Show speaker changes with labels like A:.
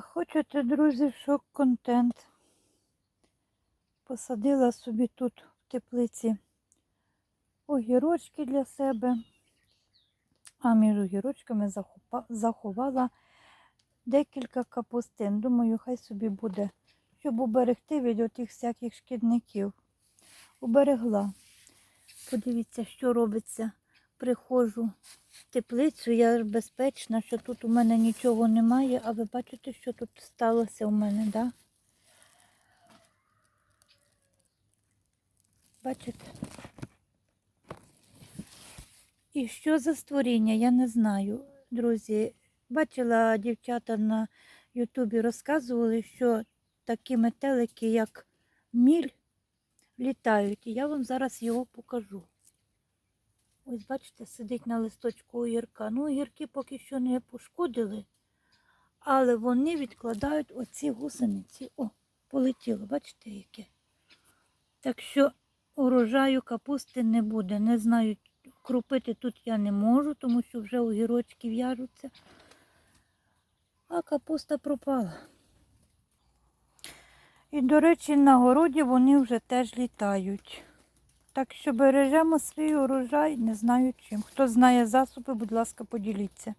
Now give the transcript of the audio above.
A: Хочете, друзі, шок контент. Посадила собі тут в теплиці огірочки для себе, а між огірочками заховала декілька капустин. Думаю, хай собі буде, щоб уберегти від отих всяких шкідників. Уберегла. Подивіться, що робиться. Приходжу в теплицю, я безпечна, що тут у мене нічого немає, а ви бачите, що тут сталося у мене, так? Да? Бачите? І що за створіння, я не знаю. Друзі, бачила дівчата на Ютубі розказували, що такі метелики, як міль, літають. І я вам зараз його покажу. Ось, бачите, сидить на листочку огірка. Ну, огірки поки що не пошкодили, але вони відкладають оці гусениці. О, полетіло, бачите, яке. Так що урожаю капусти не буде. Не знаю, крупити тут я не можу, тому що вже огірочки в'яжуться. А капуста пропала. І, до речі, на городі вони вже теж літають. Так що бережемо свій урожай, не знаю чим. Хто знає засоби, будь ласка, поділіться.